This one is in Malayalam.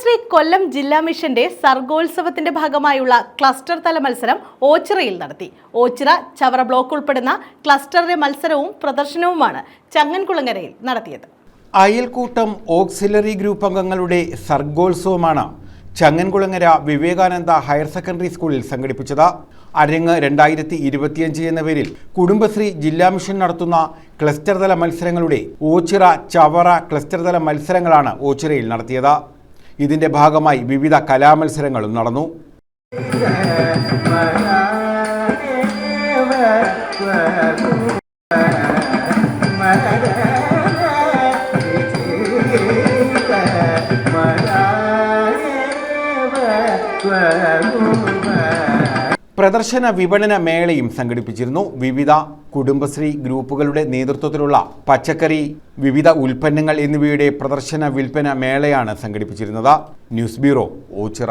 കുടുംബശ്രീ കൊല്ലം ജില്ലാ മിഷന്റെ സർഗോത്സവത്തിന്റെ ഭാഗമായുള്ള ക്ലസ്റ്റർ തല മത്സരം ഓച്ചിറയിൽ നടത്തി. ഓച്ചിറ ചവറ ബ്ലോക്ക് ഉൾപ്പെടുന്ന ക്ലസ്റ്ററിലെ മത്സരവും പ്രദർശനവുമാണ് ചങ്ങൻകുളങ്ങരയിൽ നടത്തിയത്. അയൽക്കൂട്ടം ഓക്സിലറി ഗ്രൂപ്പ് അംഗങ്ങളുടെ സർഗോത്സവമാണ് ചങ്ങൻകുളങ്ങര വിവേകാനന്ദ ഹയർ സെക്കൻഡറി സ്കൂളിൽ സംഘടിപ്പിച്ചത്. അരങ്ങ് രണ്ടായിരത്തി ഇരുപത്തിയഞ്ച് എന്ന പേരിൽ കുടുംബശ്രീ ജില്ലാ മിഷൻ നടത്തുന്ന ക്ലസ്റ്റർ തല മത്സരങ്ങളുടെ ഓച്ചിറ ചവറ ക്ലസ്റ്റർ തല മത്സരങ്ങളാണ് ഓച്ചിറയിൽ നടത്തിയത്. ഇതിന്റെ ഭാഗമായി വിവിധ കലാമത്സരങ്ങളും നടന്നു. പ്രദർശന വിപണന മേളയും സംഘടിപ്പിച്ചിരുന്നു. വിവിധ കുടുംബശ്രീ ഗ്രൂപ്പുകളുടെ നേതൃത്വത്തിലുള്ള പച്ചക്കറി വിവിധ ഉൽപ്പന്നങ്ങൾ എന്നിവയുടെ പ്രദർശന വിൽപ്പന മേളയാണ് സംഘടിപ്പിച്ചിരുന്നത്. News bureau Ochira.